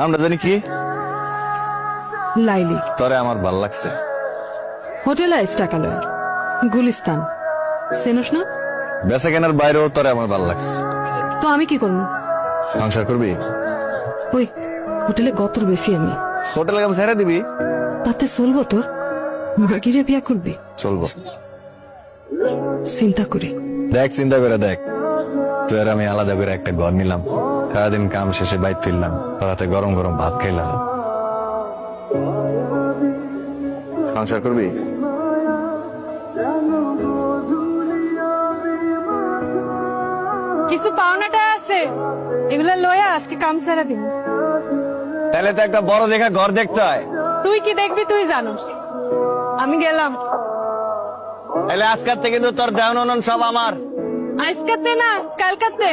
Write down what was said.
আমরা জানি কি? লাইলি। তরে আমার ভালো লাগছে। হোটেল আইস টাকা লয়। গুলিস্তান। চেনস না? বেচা কেনার বাইরেও তরে আমার ভালো লাগছে। তো আমি কি করব? সংসার করবি? ওই হোটেলে গতর বেশি আমি। হোটেলে কাম ছেড়ে দিবি? তাতে চলবো তোর? মাগিরে বিয়া করবি? চলবো। চিন্তা করে। দেখ চিন্তা করে দেখ। তুই আর আমি আলাদা করে একটা ঘর নিলাম। সারাদিন কাম শেষে বাইক ফিরলাম। রাতে গরম গরম ভাত খেলাম সংসার করবি? কিছু পাওনাটা আছে। এগুলা লয়া আজকে কাম সারা দিব। তাহলে তো একটা বড় দেখা ঘর দেখতে হয়। তুই কি দেখবি তুই জানো। আমি গেলাম। তাহলে আজকার থেকে কিন্তু তোর দেওয়ান সব আমার। আজকাতে না কালকাতে